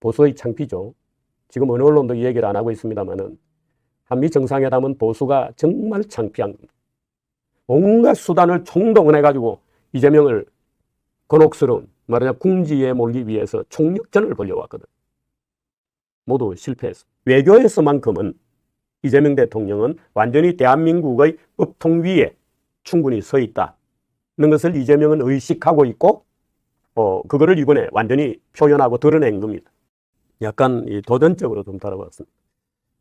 보수의 창피죠. 지금 어느 언론도 이 얘기를 안 하고 있습니다만은 한미 정상회담은 보수가 정말 창피한 겁니다. 온갖 수단을 총동원해가지고 이재명을 곤혹스러운 말하자 궁지에 몰기 위해서 총력전을 벌여왔거든. 모두 실패했어. 외교에서만큼은 이재명 대통령은 완전히 대한민국의 법통 위에 충분히 서 있다는 것을 이재명은 의식하고 있고, 어, 그거를 이번에 완전히 표현하고 드러낸 겁니다. 약간 이 도전적으로 좀 다뤄봤습니다.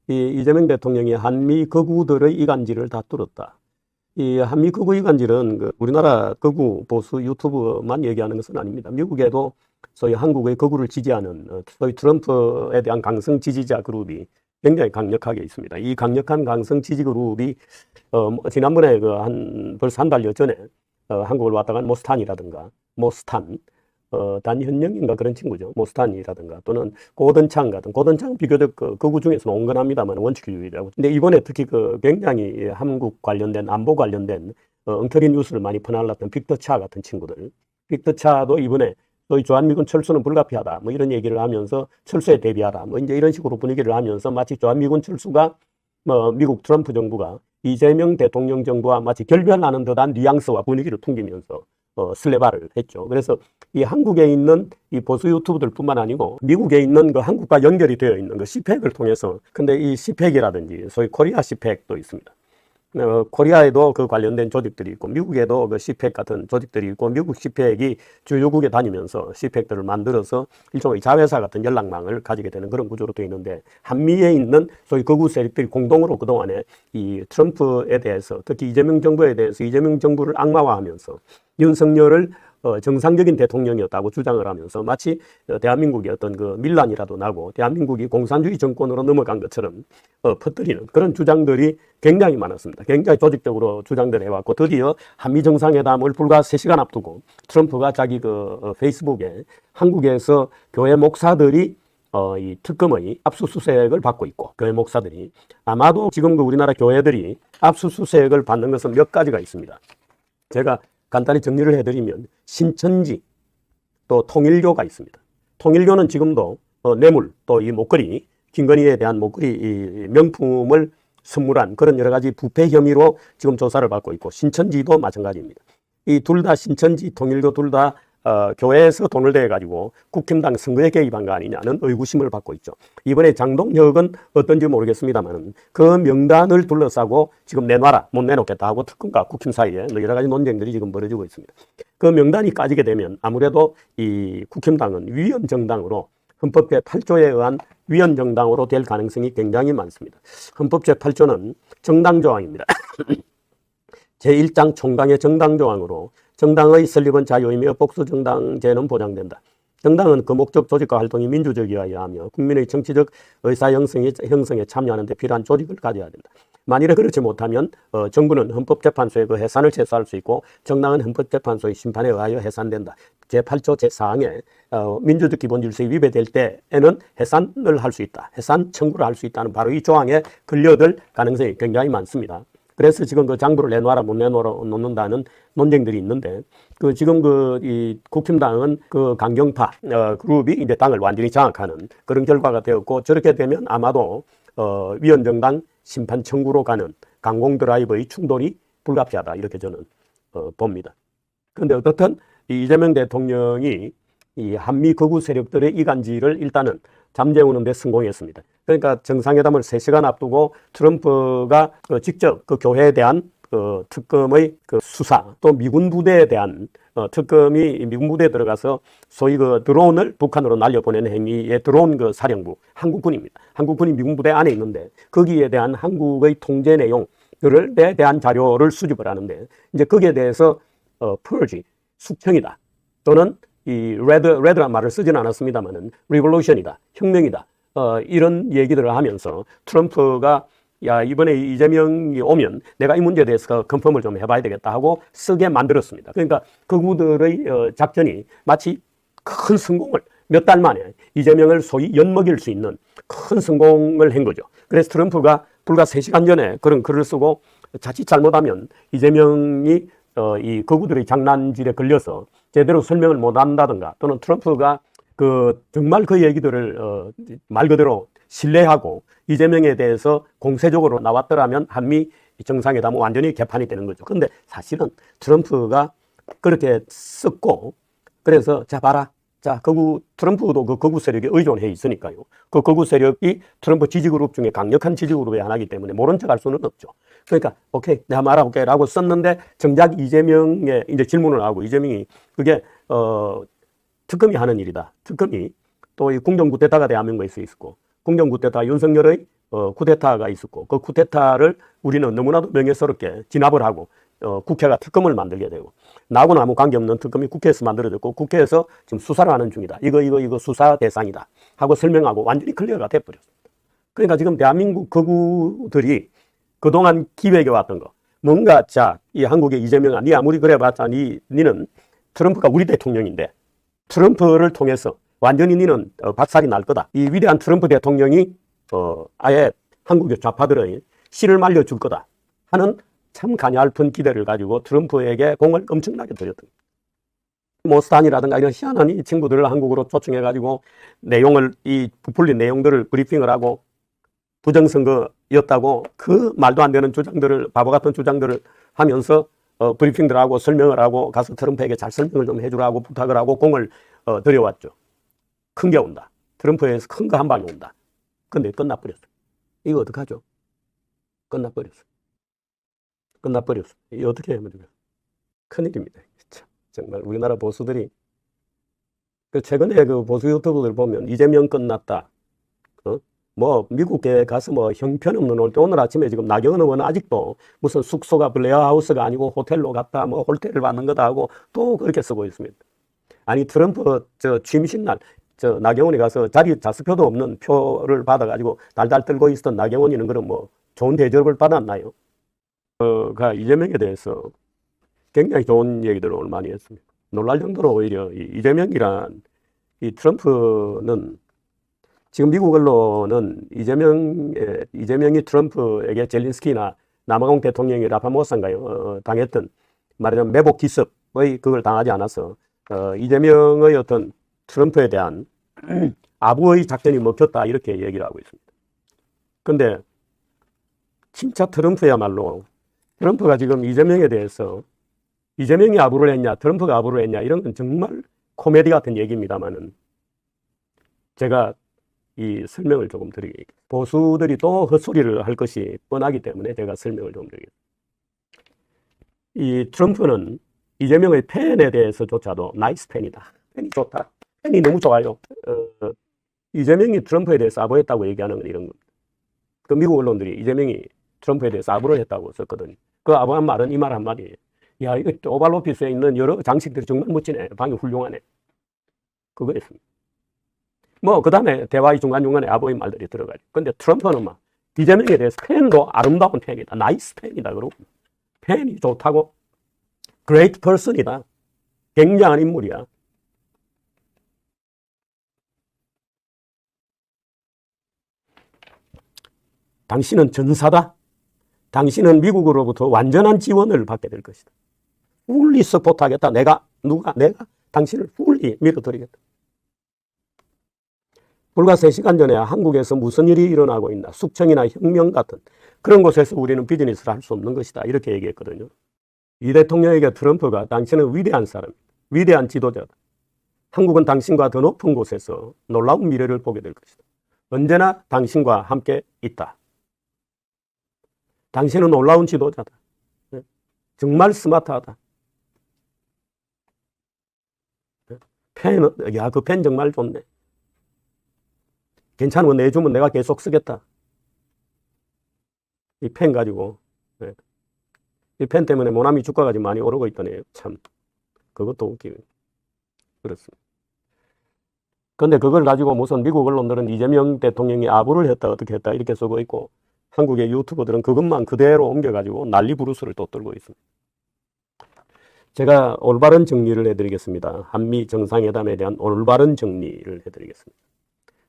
이 이재명 대통령이 한미 거구들의 이간질을 다 뚫었다. 이 한미 극우 이간질은 그 우리나라 극우 보수 유튜브만 얘기하는 것은 아닙니다. 미국에도 소위 한국의 극우를 지지하는 어, 소위 트럼프에 대한 강성 지지자 그룹이 굉장히 강력하게 있습니다. 이 강력한 강성 지지 그룹이 어, 뭐 지난번에 그 한 벌써 한 달여 전에 어, 한국을 왔다 간 모스탄이라든가 모스탄 어, 단현영인가 그런 친구죠. 모스탄이라든가 또는 고든창 같은 고든창 비교적 그 극우 중에서는 온건합니다만 원칙주의라고. 근데 이번에 특히 그 굉장히 한국 관련된 안보 관련된 어, 엉터리 뉴스를 많이 퍼날랐던 빅터 차 같은 친구들. 빅터 차도 이번에 저희 주한미군 철수는 불가피하다. 뭐 이런 얘기를 하면서 철수에 대비하라. 뭐 이제 이런 식으로 분위기를 하면서 마치 주한미군 철수가 뭐 미국 트럼프 정부가 이재명 대통령 정부와 마치 결별하는 듯한 뉘앙스와 분위기를 풍기면서 어, 슬레바를 했죠. 그래서 이 한국에 있는 이 보수 유튜브들 뿐만 아니고 미국에 있는 그 한국과 연결이 되어 있는 그 시팩을 통해서 근데 이 시팩이라든지 소위 코리아 시팩도 있습니다. 어, 코리아에도 그 관련된 조직들이 있고 미국에도 그 시팩 같은 조직들이 있고 미국 시팩이 주요국에 다니면서 시팩들을 만들어서 일종의 자회사 같은 연락망을 가지게 되는 그런 구조로 되어 있는데 한미에 있는 소위 거구 세력들이 공동으로 그동안에 이 트럼프에 대해서 특히 이재명 정부에 대해서 이재명 정부를 악마화하면서 윤석열을 어, 정상적인 대통령이었다고 주장을 하면서 마치 어, 대한민국의 어떤 그 밀란이라도 나고 대한민국이 공산주의 정권으로 넘어간 것처럼 어, 퍼뜨리는 그런 주장들이 굉장히 많았습니다. 굉장히 조직적으로 주장들 해왔고 드디어 한미 정상회담을 불과 3시간 앞두고 트럼프가 자기 그 어, 페이스북에 한국에서 교회 목사들이 어, 이 특검의 압수수색을 받고 있고 교회 목사들이 아마도 지금 그 우리나라 교회들이 압수수색을 받는 것은 몇 가지가 있습니다. 제가 간단히 정리를 해드리면 신천지 또 통일교가 있습니다. 통일교는 지금도 어, 뇌물 또 이 목걸이 김건희에 대한 목걸이 이 명품을 선물한 그런 여러 가지 부패 혐의로 지금 조사를 받고 있고 신천지도 마찬가지입니다. 이 둘 다 신천지 통일교 둘 다 어, 교회에서 돈을 대 가지고 국힘당 선거에 개입한 거 아니냐는 의구심을 받고 있죠. 이번에 장동혁은 어떤지 모르겠습니다만 그 명단을 둘러싸고 지금 내놔라 못 내놓겠다 하고 특검과 국힘 사이에 여러 가지 논쟁들이 지금 벌어지고 있습니다. 그 명단이 까지게 되면 아무래도 이 국힘당은 위헌 정당으로 헌법 제8조에 의한 위헌 정당으로 될 가능성이 굉장히 많습니다. 헌법 제8조는 정당 조항입니다. 제1장 총당의 정당 조항으로 정당의 설립은 자유이며 복수 정당제는 보장된다. 정당은 그 목적 조직과 활동이 민주적이어야 하며 국민의 정치적 의사 형성에, 형성에 참여하는 데 필요한 조직을 가져야 된다. 만일에 그렇지 못하면 어, 정부는 헌법재판소에 그 해산을 제소할 수 있고 정당은 헌법재판소의 심판에 의하여 해산된다. 제8조 제4항에 어, 민주적 기본질서에 위배될 때에는 해산을 할 수 있다. 해산 청구를 할 수 있다는 바로 이 조항에 걸려들 가능성이 굉장히 많습니다. 그래서 지금 그 장부를 내놔라 못 내놓아 놓는다는 논쟁들이 있는데 그 지금 그 이 국힘당은 그 강경파 어, 그룹이 이제 당을 완전히 장악하는 그런 결과가 되었고 저렇게 되면 아마도 어, 위원정당 심판 청구로 가는 강공 드라이브의 충돌이 불가피하다 이렇게 저는 어, 봅니다. 그런데 어떻든 이재명 대통령이 이 한미 거구 세력들의 이간질을 일단은 잠재우는 데 성공했습니다. 그러니까 정상회담을 3시간 앞두고 트럼프가 그 직접 그 교회에 대한 그 특검의 그 수사 또 미군 부대에 대한 어, 특검이 미군 부대에 들어가서 소위 그 드론을 북한으로 날려보낸 행위에 들어온 그 사령부 한국군입니다. 한국군이 미군 부대 안에 있는데 거기에 대한 한국의 통제 내용들을 에 대한 자료를 수집을 하는데 이제 거기에 대해서 어, 펄지 숙청이다 또는 이 레드 레드란 말을 쓰지는 않았습니다만은 리볼루션이다 혁명이다 어, 이런 얘기들을 하면서 트럼프가 야 이번에 이재명이 오면 내가 이 문제에 대해서 컨펌을 좀 해봐야 되겠다 하고 쓰게 만들었습니다. 그러니까 그구들의 어, 작전이 마치 큰 성공을 몇 달 만에 이재명을 소위 엿먹일 수 있는 큰 성공을 한 거죠. 그래서 트럼프가 불과 3시간 전에 그런 글을 쓰고 자칫 잘못하면 이재명이 어, 이 거구들의 장난질에 걸려서 제대로 설명을 못 한다든가 또는 트럼프가 그 정말 그 얘기들을 어, 말 그대로 신뢰하고 이재명에 대해서 공세적으로 나왔더라면 한미 정상회담은 완전히 개판이 되는 거죠. 근데 사실은 트럼프가 그렇게 썼고 그래서 자 봐라. 자, 거구 트럼프도 그 거구 세력에 의존해 있으니까요. 그 거구 세력이 트럼프 지지 그룹 중에 강력한 지지 그룹의 하나이기 때문에 모른 척 할 수는 없죠. 그러니까 오케이 내가 말해볼게라고 썼는데 정작 이재명의 이제 질문을 하고 이재명이 그게 어 특검이 하는 일이다. 특검이 또 이 궁정 구테타가 대한민국에 있었고 궁정 구테타 윤석열의 어, 쿠데타가 있었고 그 쿠데타를 우리는 너무나도 명예스럽게 진압을 하고 어, 국회가 특검을 만들게 되고 나하고는 아무 관계없는 특검이 국회에서 만들어졌고 국회에서 지금 수사를 하는 중이다. 이거 이거 이거 수사 대상이다 하고 설명하고 완전히 클리어가 돼버렸습니다. 그러니까 지금 대한민국 거구들이 그동안 기획해 왔던 거 뭔가 자 이 한국의 이재명아 니 아무리 그래봤자 니 니는 트럼프가 우리 대통령인데 트럼프를 통해서 완전히 니는 어, 박살이 날 거다. 이 위대한 트럼프 대통령이 어, 아예 한국의 좌파들의 씨를 말려줄 거다 하는 참 가냘픈 기대를 가지고 트럼프에게 공을 엄청나게 들였던 모스탄이라든가 이런 희한한 이 친구들을 한국으로 초청해가지고 내용을 이 부풀린 내용들을 브리핑을 하고 부정선거였다고 그 말도 안 되는 주장들을 바보 같은 주장들을 하면서 어, 브리핑들 하고 설명을 하고 가서 트럼프에게 잘 설명을 좀 해주라고 부탁을 하고 공을 어, 들여왔죠. 큰 게 온다. 트럼프에서 큰 거 한 방이 온다. 근데 끝나버렸어. 이거 어떡하죠? 끝나버렸어. 끝나버렸어. 이 어떻게 하면 돼요? 큰일입니다. 참, 정말 우리나라 보수들이 그 최근에 그 보수 유튜브들 보면 이재명 끝났다. 어? 뭐 미국에 가서 뭐 형편없는 올 때 오늘 아침에 지금 나경원 의원은 아직도 무슨 숙소가 블레어하우스가 아니고 호텔로 갔다 뭐 홀대를 받는 거다 하고 또 그렇게 쓰고 있습니다. 아니 트럼프 저 취임식 날 저 나경원이 가서 자리 자수표도 없는 표를 받아가지고 달달 떨고 있었던 나경원이는 그럼 뭐 좋은 대접을 받았나요? 어가 이재명에 대해서 굉장히 좋은 얘기들을 오늘 많이 했습니다. 놀랄 정도로 오히려 이 이재명이란 이 트럼프는 지금 미국 언론은 이재명의 이재명이 트럼프에게 젤린스키나 남아공 대통령이 라파모사인가요? 어, 당했던 말하자면 매복 기습의 그걸 당하지 않아서 어, 이재명의 어떤 트럼프에 대한 아부의 작전이 먹혔다 이렇게 얘기를 하고 있습니다. 근데 진짜 트럼프야말로 트럼프가 지금 이재명에 대해서 이재명이 아부를 했냐 트럼프가 아부를 했냐 이런 건 정말 코미디 같은 얘기입니다만은 제가 이 설명을 조금 드리겠습니다. 보수들이 또 헛소리를 할 것이 뻔하기 때문에 제가 설명을 좀 드리겠습니다. 이 트럼프는 이재명의 팬에 대해서조차도 나이스 팬이다. 팬이 좋다. 팬이 너무 좋아요. 어, 이재명이 트럼프에 대해서 아부했다고 얘기하는 건 이런 겁니다. 그 미국 언론들이 이재명이 트럼프에 대해서 아부를 했다고 썼거든요. 그 아부한 말은 이 말 한마디예요. 야, 이거 오발 오피스에 있는 여러 장식들이 정말 멋지네. 방이 훌륭하네. 그거였습니다. 뭐, 그 다음에 대화의 중간중간에 아부의 말들이 들어가죠. 근데 트럼프는 막 이재명에 대해서 팬도 아름다운 팬이다. 나이스 팬이다. 그러고 팬이 좋다고 great person이다. 굉장한 인물이야. 당신은 전사다. 당신은 미국으로부터 완전한 지원을 받게 될 것이다. 풀리 서포트하겠다. 내가 누가 내가 당신을 풀리 밀어드리겠다. 불과 3시간 전에 한국에서 무슨 일이 일어나고 있나 숙청이나 혁명 같은 그런 곳에서 우리는 비즈니스를 할 수 없는 것이다. 이렇게 얘기했거든요. 이 대통령에게 트럼프가 당신은 위대한 사람, 위대한 지도자다. 한국은 당신과 더 높은 곳에서 놀라운 미래를 보게 될 것이다. 언제나 당신과 함께 있다. 당신은 놀라운 지도자다. 네. 정말 스마트하다. 네. 펜, 야, 그 펜 정말 좋네. 괜찮으면 내주면 내가 계속 쓰겠다. 이 펜 가지고. 네. 이펜 때문에 모나미 주가가 지금 많이 오르고 있더네요. 참. 그것도 웃기네. 그렇습니다. 근데 그걸 가지고 무슨 미국 언론들은 이재명 대통령이 아부를 했다, 어떻게 했다, 이렇게 쓰고 있고, 한국의 유튜버들은 그것만 그대로 옮겨가지고 난리 부르스를 또 떨고 있습니다. 제가 올바른 정리를 해드리겠습니다. 한미 정상회담에 대한 올바른 정리를 해드리겠습니다.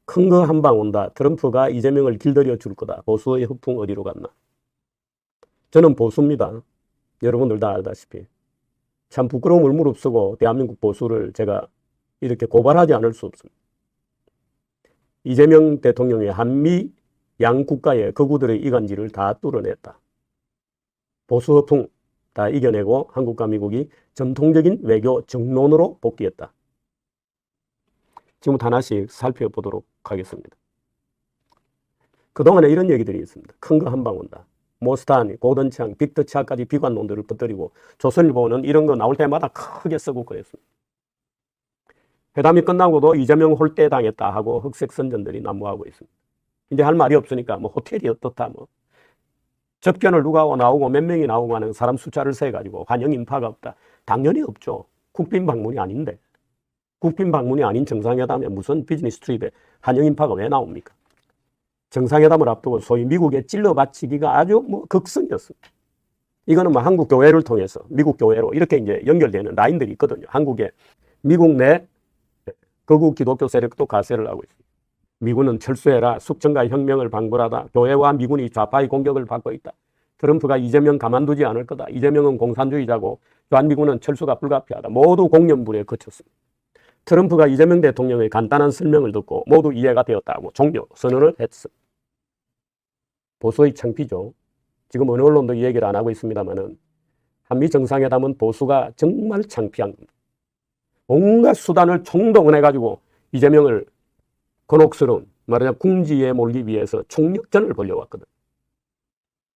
큰 거 한 방 온다. 트럼프가 이재명을 길들여 줄 거다. 보수의 허풍 어디로 갔나? 저는 보수입니다. 여러분들 다 알다시피. 참 부끄러움을 무릅쓰고 대한민국 보수를 제가 이렇게 고발하지 않을 수 없습니다. 이재명 대통령의 한미 양 국가의 거구들의 이간질을 다 뚫어냈다. 보수 허풍 다 이겨내고 한국과 미국이 전통적인 외교 정론으로 복귀했다. 지금부터 하나씩 살펴보도록 하겠습니다. 그동안에 이런 얘기들이 있습니다. 큰 거 한 방 온다. 모스탄, 고든창, 빅터치아까지 비관론들을 퍼뜨리고 조선일보는 이런 거 나올 때마다 크게 쓰고 그랬습니다. 회담이 끝나고도 이재명 홀대 당했다 하고 흑색 선전들이 난무하고 있습니다. 이제 할 말이 없으니까 뭐 호텔이 어떻다 뭐 접견을 누가 나오고 몇 명이 나오고 하는 사람 숫자를 세 가지고 환영 인파가 없다. 당연히 없죠. 국빈 방문이 아닌데. 국빈 방문이 아닌 정상회담에 무슨 비즈니스 트립에 환영 인파가 왜 나옵니까? 정상회담을 앞두고 소위 미국에 찔러 바치기가 아주 뭐 극성이었습니다. 이거는 뭐 한국 교회를 통해서 미국 교회로 이렇게 이제 연결되는 라인들이 있거든요. 한국에 미국 내 거국 기독교 세력도 가세를 하고 있습니다. 미군은 철수해라, 숙청과 혁명을 방불하다, 교회와 미군이 좌파의 공격을 받고 있다. 트럼프가 이재명 가만두지 않을 거다. 이재명은 공산주의자고 주한미군은 철수가 불가피하다. 모두 공연불에 그쳤습니다. 트럼프가 이재명 대통령의 간단한 설명을 듣고 모두 이해가 되었다고 종료 선언을 했습니다. 보수의 창피죠. 지금 어느 언론도 이 얘기를 안 하고 있습니다만은 한미 정상회담은 보수가 정말 창피한 겁니다. 온갖 수단을 총동원해가지고 이재명을 곤혹스러운 말하자면 궁지에 몰기 위해서 총력전을 벌려왔거든.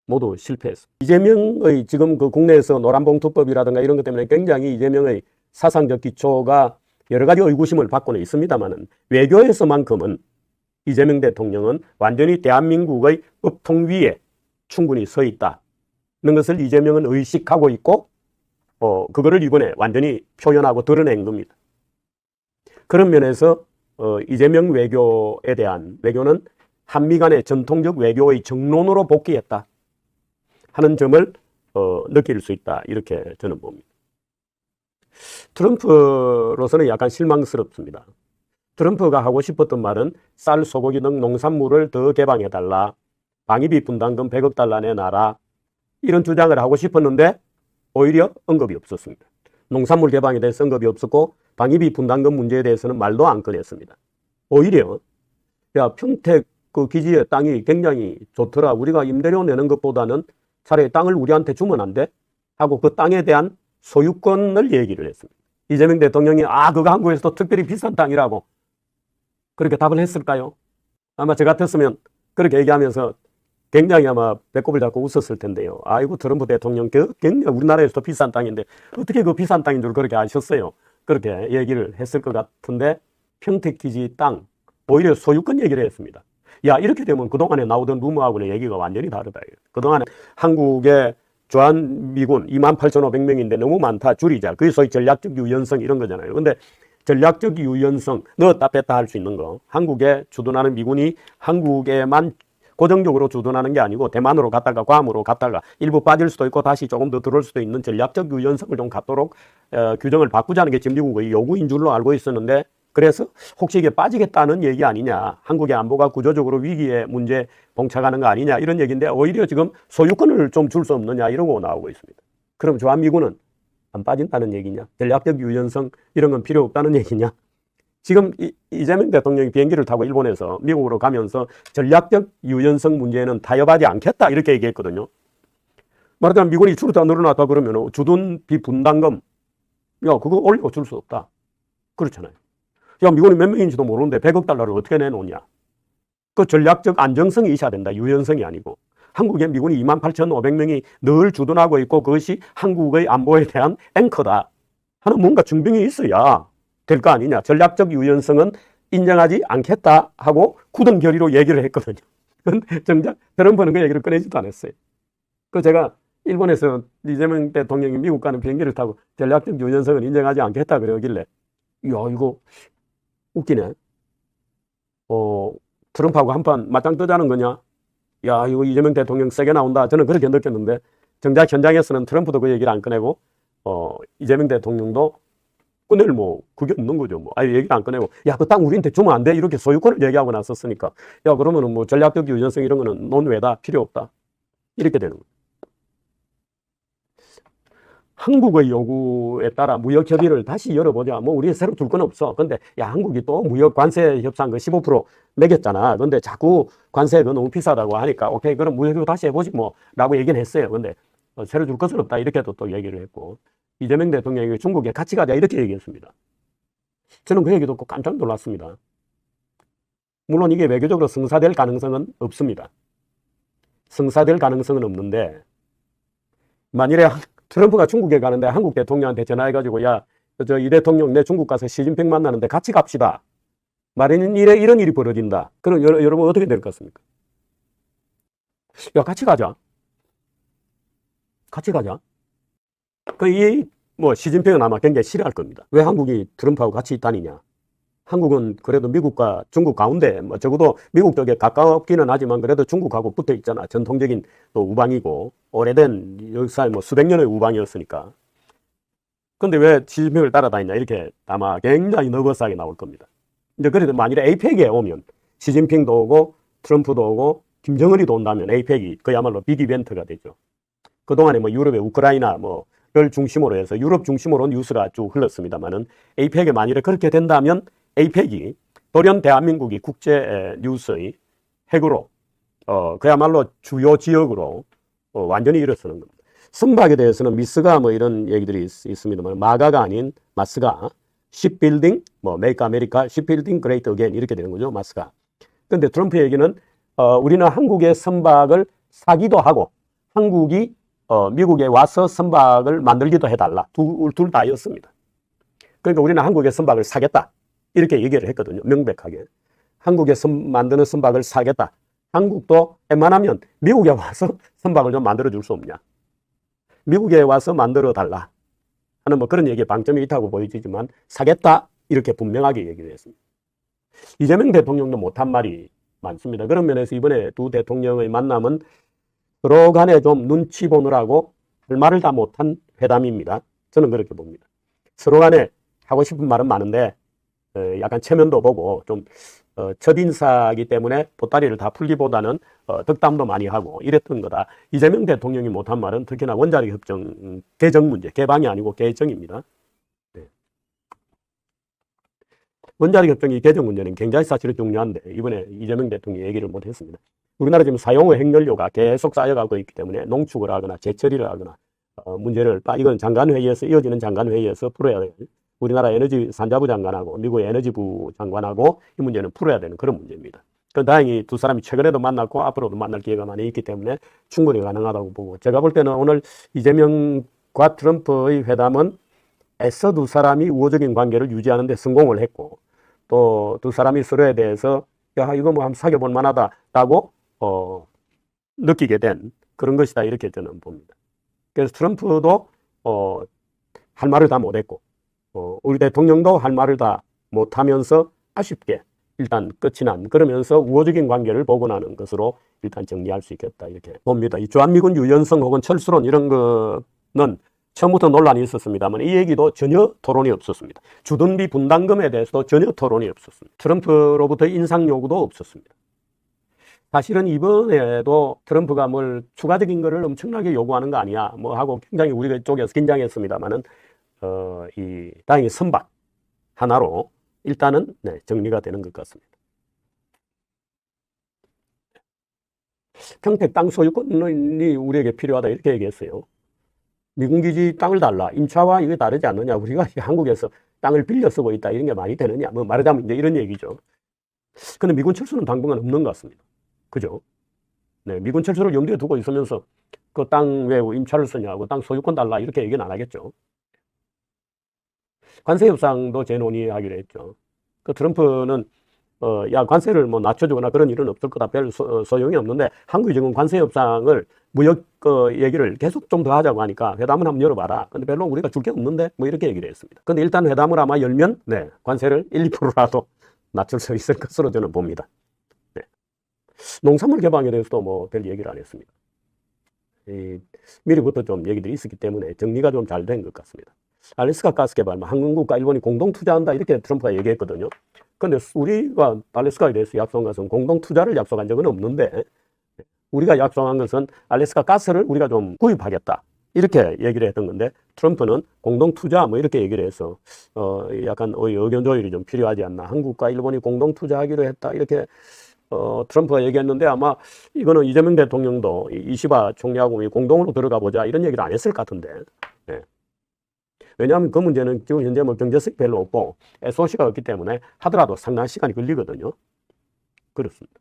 모두 실패했어. 이재명의 지금 그 국내에서 노란봉투법이라든가 이런 것 때문에 굉장히 이재명의 사상적 기초가 여러 가지 의구심을 받고는 있습니다만은 외교에서만큼은 이재명 대통령은 완전히 대한민국의 법통 위에 충분히 서 있다는 것을 이재명은 의식하고 있고 어 그거를 이번에 완전히 표현하고 드러낸 겁니다. 그런 면에서 어, 이재명 외교에 대한 외교는 한미 간의 전통적 외교의 정론으로 복귀했다 하는 점을 어, 느낄 수 있다 이렇게 저는 봅니다. 트럼프로서는 약간 실망스럽습니다. 트럼프가 하고 싶었던 말은 쌀, 소고기 등 농산물을 더 개방해달라. 방위비 분담금 100억 달러 내놔라. 이런 주장을 하고 싶었는데 오히려 언급이 없었습니다. 농산물 개방에 대해서 언급이 없었고 방위비 분담금 문제에 대해서는 말도 안 꺼냈습니다. 오히려 야 평택 그 기지의 땅이 굉장히 좋더라. 우리가 임대료 내는 것보다는 차라리 땅을 우리한테 주면 안 돼? 하고 그 땅에 대한 소유권을 얘기를 했습니다. 이재명 대통령이 아 그거 한국에서도 특별히 비싼 땅이라고 그렇게 답을 했을까요? 아마 저 같았으면 그렇게 얘기하면서 굉장히 아마 배꼽을 잡고 웃었을 텐데요. 아이고 트럼프 대통령 그 굉장히 우리나라에서도 비싼 땅인데 어떻게 그 비싼 땅인 줄 그렇게 아셨어요? 그렇게 얘기를 했을 것 같은데 평택기지 땅 오히려 소유권 얘기를 했습니다. 야 이렇게 되면 그동안에 나오던 루머하고는 얘기가 완전히 다르다. 그동안에 한국의 주한미군 28,500명인데 너무 많다 줄이자. 그게 소위 전략적 유연성 이런 거잖아요. 근데 전략적 유연성 넣었다 뺐다 할 수 있는 거 한국에 주둔하는 미군이 한국에만 고정적으로 주둔하는 게 아니고 대만으로 갔다가 괌으로 갔다가 일부 빠질 수도 있고 다시 조금 더 들어올 수도 있는 전략적 유연성을 좀 갖도록 어, 규정을 바꾸자는 게 지금 미국의 요구인 줄로 알고 있었는데 그래서 혹시 이게 빠지겠다는 얘기 아니냐 한국의 안보가 구조적으로 위기에 문제 봉착하는 거 아니냐 이런 얘기인데 오히려 지금 소유권을 좀 줄 수 없느냐 거 나오고 있습니다. 그럼 주한미군은 안 빠진다는 얘기냐 전략적 유연성 이런 건 필요 없다는 얘기냐 지금 이, 이재명 대통령이 비행기를 타고 일본에서 미국으로 가면서 전략적 유연성 문제는 타협하지 않겠다 이렇게 얘기했거든요. 말하자면 미군이 줄다 늘어났다 그러면 주둔 비 분담금 야 그거 올리고 줄 수 없다. 그렇잖아요. 야 미군이 몇 명인지도 모르는데 100억 달러를 어떻게 내놓냐. 그 전략적 안정성이 있어야 된다. 유연성이 아니고. 한국에 미군이 28,500명이 늘 주둔하고 있고 그것이 한국의 안보에 대한 앵커다. 하는 뭔가 증빙이 있어야 될 거 아니냐. 전략적 유연성은 인정하지 않겠다 하고 굳은 결의로 얘기를 했거든요. 정작 트럼프는 그 얘기를 꺼내지도 않았어요. 그 제가 일본에서 이재명 대통령이 미국 가는 비행기를 타고 전략적 유연성을 인정하지 않겠다 그러길래 야 이거 웃기네. 어 트럼프하고 한판 맞짱 뜨자는 거냐? 야 이거 이재명 대통령 세게 나온다. 저는 그렇게 느꼈는데 정작 현장에서는 트럼프도 그 얘기를 안 꺼내고 어 이재명 대통령도 꺼낼 뭐 그게 없는 거죠. 뭐 아예 얘기 안 꺼내고 야 그 땅 우리한테 주면 안 돼 이렇게 소유권을 얘기하고 나섰으니까 야 그러면은 뭐 전략적 유연성 이런 거는 논외다 필요 없다 이렇게 되는 거예요. 한국의 요구에 따라 무역 협의를 다시 열어보자. 뭐 우리 새로 줄건 없어. 근데 야 한국이 또 무역 관세 협상 그 15% 매겼잖아. 근데 자꾸 관세가 너무 비싸다고 하니까 오케이 그럼 무역 협의 다시 해보지 뭐라고 얘기는 했어요. 근데 어, 새로 줄 것은 없다 이렇게도 또 얘기를 했고 이재명 대통령이 중국에 같이 가자 이렇게 얘기했습니다. 저는 그 얘기 듣고 깜짝 놀랐습니다. 물론 이게 외교적으로 성사될 가능성은 없습니다. 성사될 가능성은 없는데 만일에 트럼프가 중국에 가는데 한국 대통령한테 전화해가지고 야, 저 이 대통령 내 중국 가서 시진핑 만나는데 같이 갑시다. 말하는 일에 이런 일이 벌어진다. 그럼 여러, 여러분 어떻게 될 것 같습니까? 야, 같이 가자. 같이 가자. 그, 이, 뭐, 시진핑은 아마 굉장히 싫어할 겁니다. 왜 한국이 트럼프하고 같이 다니냐. 한국은 그래도 미국과 중국 가운데, 뭐, 적어도 미국 쪽에 가깝기는 하지만 그래도 중국하고 붙어 있잖아. 전통적인 또 우방이고, 오래된 역사의 뭐 수백 년의 우방이었으니까. 근데 왜 시진핑을 따라다니냐. 이렇게 아마 굉장히 너버스하게 나올 겁니다. 이제 그래도 만일에 에이펙에 오면 시진핑도 오고 트럼프도 오고 김정은이도 온다면 에이펙이 그야말로 빅 이벤트가 되죠. 그동안에 뭐 유럽의 우크라이나 뭐 를 중심으로 해서 유럽 중심으로 뉴스가 쭉 흘렀습니다만은 에이펙에 만일에 그렇게 된다면 에이펙이 돌연 대한민국이 국제 에, 뉴스의 핵으로 어 그야말로 주요 지역으로 어, 완전히 일어서는 겁니다. 선박에 대해서는 미스가 뭐 이런 얘기들이 있, 있습니다만 마가가 아닌 마스가 shipbuilding 뭐 make America shipbuilding great again 이렇게 되는 거죠 마스가. 근데 트럼프 얘기는 어, 우리는 한국의 선박을 사기도 하고 한국이 어, 미국에 와서 선박을 만들기도 해달라. 둘 다였습니다. 그러니까 우리는 한국의 선박을 사겠다. 이렇게 얘기를 했거든요. 명백하게. 한국에 선, 만드는 선박을 사겠다. 한국도 웬만하면 미국에 와서 선박을 좀 만들어 줄 수 없냐. 미국에 와서 만들어 달라. 하는 뭐 그런 얘기에 방점이 있다고 보여지지만 사겠다. 이렇게 분명하게 얘기를 했습니다. 이재명 대통령도 못한 말이 많습니다. 그런 면에서 이번에 두 대통령의 만남은 서로 간에 좀 눈치 보느라고 할 말을 다 못한 회담입니다. 저는 그렇게 봅니다. 서로 간에 하고 싶은 말은 많은데 어, 약간 체면도 보고 좀 어, 첫인사이기 때문에 보따리를 다 풀기보다는 어, 덕담도 많이 하고 이랬던 거다. 이재명 대통령이 못한 말은 특히나 원자력 협정 음, 개정 문제, 개방이 아니고 개정입니다. 네. 원자력 협정이 개정 문제는 굉장히 사실은 중요한데 이번에 이재명 대통령이 얘기를 못했습니다. 우리나라 지금 사용후 핵연료가 계속 쌓여가고 있기 때문에 농축을 하거나 재처리를 하거나 어, 문제를 빠 이건 장관회의에서 이어지는 장관회의에서 풀어야 될 우리나라 에너지 산자부 장관하고 미국 에너지부 장관하고 이 문제는 풀어야 되는 그런 문제입니다. 그 다행히 두 사람이 최근에도 만났고 앞으로도 만날 기회가 많이 있기 때문에 충분히 가능하다고 보고 제가 볼 때는 오늘 이재명과 트럼프의 회담은 애써 두 사람이 우호적인 관계를 유지하는 데 성공을 했고 또 두 사람이 서로에 대해서 야 이거 뭐 한번 사귀어 볼 만하다라고 어, 느끼게 된 그런 것이다 이렇게 저는 봅니다. 그래서 트럼프도 어, 할 말을 다 못했고 어, 우리 대통령도 할 말을 다 못하면서 아쉽게 일단 끝이 난 그러면서 우호적인 관계를 복원하는 것으로 일단 정리할 수 있겠다 이렇게 봅니다. 이 주한미군 유연성 혹은 철수론 이런 거는 처음부터 논란이 있었습니다만 이 얘기도 전혀 토론이 없었습니다. 주둔비 분담금에 대해서도 전혀 토론이 없었습니다. 트럼프로부터 인상 요구도 없었습니다. 사실은 이번에도 트럼프가 뭘 추가적인 거를 엄청나게 요구하는 거 아니야 뭐 하고 굉장히 우리가 쪽에서 긴장했습니다만은 어, 이 다행히 선박 하나로 일단은 네, 정리가 되는 것 같습니다. 평택 땅 소유권이 우리에게 필요하다 이렇게 얘기했어요. 미군 기지 땅을 달라. 임차와 이게 다르지 않느냐. 우리가 한국에서 땅을 빌려 쓰고 있다. 이런 게 말이 되느냐. 뭐 말하자면 이제 이런 얘기죠. 근데 미군 철수는 당분간 없는 것 같습니다. 그죠? 네, 미군 철수를 염두에 두고 있으면서 그땅왜 임차를 쓰냐고 땅 소유권 달라 이렇게 얘기는 안 하겠죠. 관세 협상도 재논의하기로 했죠. 그 트럼프는 어, 야 관세를 뭐 낮춰주거나 그런 일은 없을 거다. 별 소, 용이 없는데 한국이 지금 관세 협상을 무역 그 얘기를 계속 좀 더 하자고 하니까 회담을 한번 열어봐라. 근데 별로 우리가 줄 게 없는데 뭐 이렇게 얘기를 했습니다. 근데 일단 회담을 아마 열면 네 관세를 1, 2%라도 낮출 수 있을 것으로 저는 봅니다. 네. 농산물 개방에 대해서도 뭐 별 얘기를 안 했습니다. 이, 미리부터 좀 얘기들이 있었기 때문에 정리가 좀 잘 된 것 같습니다. 알래스카 가스 개발, 뭐 한국과 일본이 공동 투자한다 이렇게 트럼프가 얘기했거든요. 근데 우리가 알래스카에 대해서 약속한 것은 공동 투자를 약속한 적은 없는데 우리가 약속한 것은 알래스카 가스를 우리가 좀 구입하겠다. 이렇게 얘기를 했던 건데 트럼프는 공동 투자 뭐 이렇게 얘기를 해서 어 약간 어, 의견 조율이 좀 필요하지 않나 한국과 일본이 공동 투자하기로 했다 이렇게 어 트럼프가 얘기했는데 아마 이거는 이재명 대통령도 이 이시바 총리하고 이 공동으로 들어가 보자 이런 얘기를 안 했을 것 같은데 예. 왜냐하면 그 문제는 지금 현재 뭐 경제성이 별로 없고 SOC가 없기 때문에 하더라도 상당한 시간이 걸리거든요. 그렇습니다.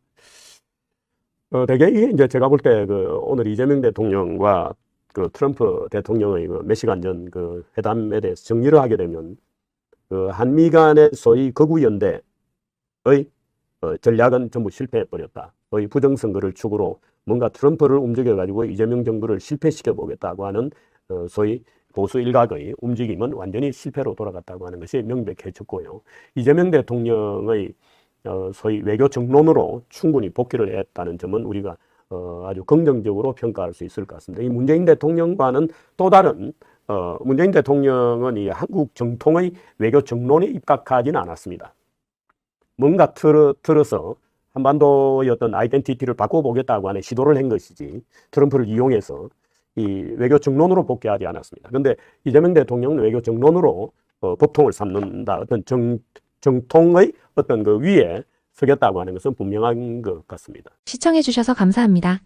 어, 대개 이게 이제 제가 볼 때 그 오늘 이재명 대통령과 그 트럼프 대통령의 그 몇 시간 전 그 회담에 대해서 정리를 하게 되면 그 한미 간의 소위 거구 연대의 어, 전략은 전부 실패해 버렸다. 소위 부정선거를 축으로 뭔가 트럼프를 움직여 가지고 이재명 정부를 실패시켜 보겠다고 하는 어, 소위 보수 일각의 움직임은 완전히 실패로 돌아갔다고 하는 것이 명백해졌고요. 이재명 대통령의 어, 소위 외교 정론으로 충분히 복귀를 했다는 점은 우리가 어, 아주 긍정적으로 평가할 수 있을 것 같습니다. 이 문재인 대통령과는 또 다른 어, 문재인 대통령은 이 한국 정통의 외교 정론에 입각하지는 않았습니다. 뭔가 틀어, 틀어서 한반도의 어떤 아이덴티티를 바꿔보겠다고 하는 시도를 한 것이지 트럼프를 이용해서 이 외교 정론으로 복귀하지 않았습니다. 그런데 이재명 대통령은 외교 정론으로 어, 법통을 삼는다. 어떤 정, 정통의 어떤 그 위에 서겠다고 하는 것은 분명한 것 같습니다. 시청해주셔서 감사합니다.